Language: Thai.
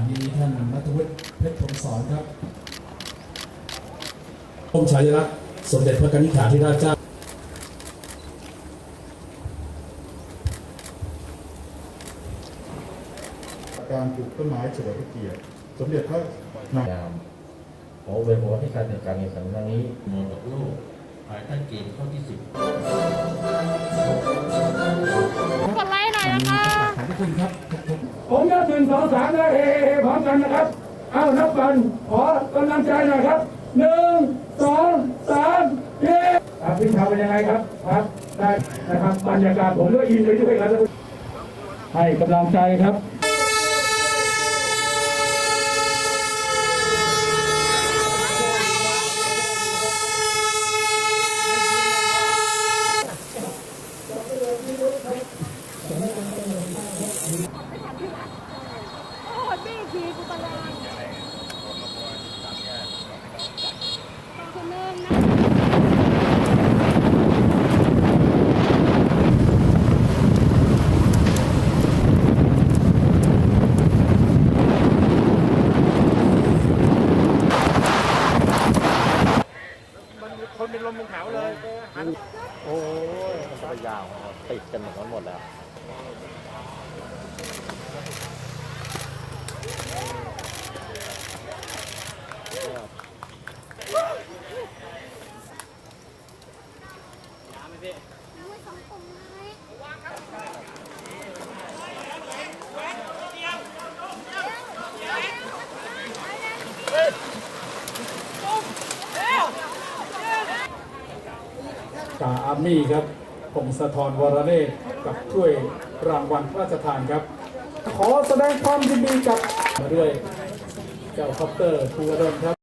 อันนี้ท่านนัทวุฒิเพชรพงศรครับพมฉายลักษณ์สมเด็จพระกนิษฐาธิราชเจ้าการปลูกต้นไม้เฉลิมพระเกียรติสมเด็จพระนางยามขออวยพรให้การจัดการแข่งขันครั้งนี้มรดกโลกภายใต้เกณฑ์ข้อที่สิบ งสองสามแล้วเฮเฮพร้อมกันนะครับ เอานับกันขอกำลังใจหน่อยครับหนึ่งสองสามเฮครับพี่ทำเป็นยังไงครับครับได้นะครับบรรยากาศผมก็อินไปด้วยครับให้กำลังใจครับโอ้ย บี้ทีกูตลอดขอบคุณเริ่มนะโอ้ยมันยาว ติดกันหมดหมดแล้ว กาอาร์มี่ครับพงศธรวรเรศกับถ้วยรางวัลพระราชทานครับ ขอแสดงความยินดีกับมาด้วย เจ้าคอปเตอร์ภูวดลครับ